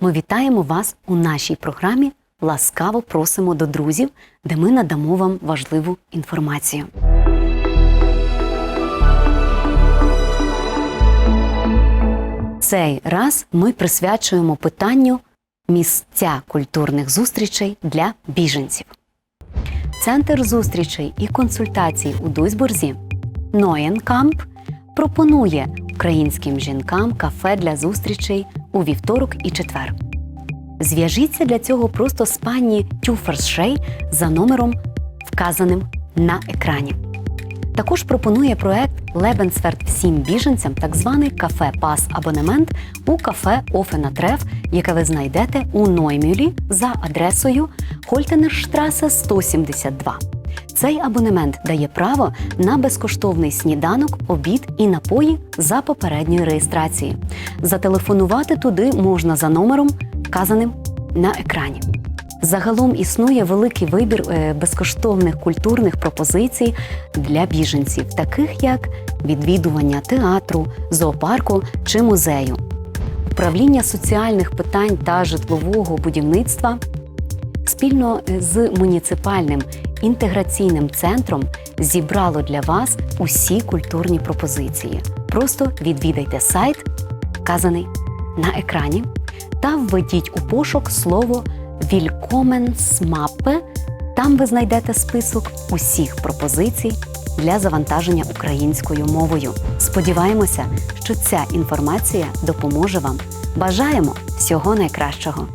Ми вітаємо вас у нашій програмі Ласкаво просимо до друзів, де ми надамо вам важливу інформацію. Цей раз ми присвячуємо питанню місця культурних зустрічей для біженців. Центр зустрічей і консультацій у Дуйсбурзі Ноєнкамп пропонує українським жінкам кафе для зустрічей у вівторок і четвер. Зв'яжіться для цього просто з пані Тюфершей за номером, вказаним на екрані. Також пропонує проект Лебенсферд всім біженцям так званий кафе Пас абонемент у кафе Офена Треф, яке ви знайдете у Ноймюлі за адресою Хольтенерштрасе 172. Цей абонемент дає право на безкоштовний сніданок, обід і напої за попередньої реєстрації. Зателефонувати туди можна за номером, вказаним на екрані. Загалом існує великий вибір е, безкоштовних культурних пропозицій для біженців, таких як відвідування театру, зоопарку чи музею. Управління соціальних питань та житлового будівництва спільно з муніципальним інтеграційним центром зібрало для вас усі культурні пропозиції. Просто відвідайте сайт, вказаний на екрані, та введіть у пошук слово Вількоменсмаппе. Там ви знайдете список усіх пропозицій для завантаження українською мовою. Сподіваємося, що ця інформація допоможе вам. Бажаємо всього найкращого!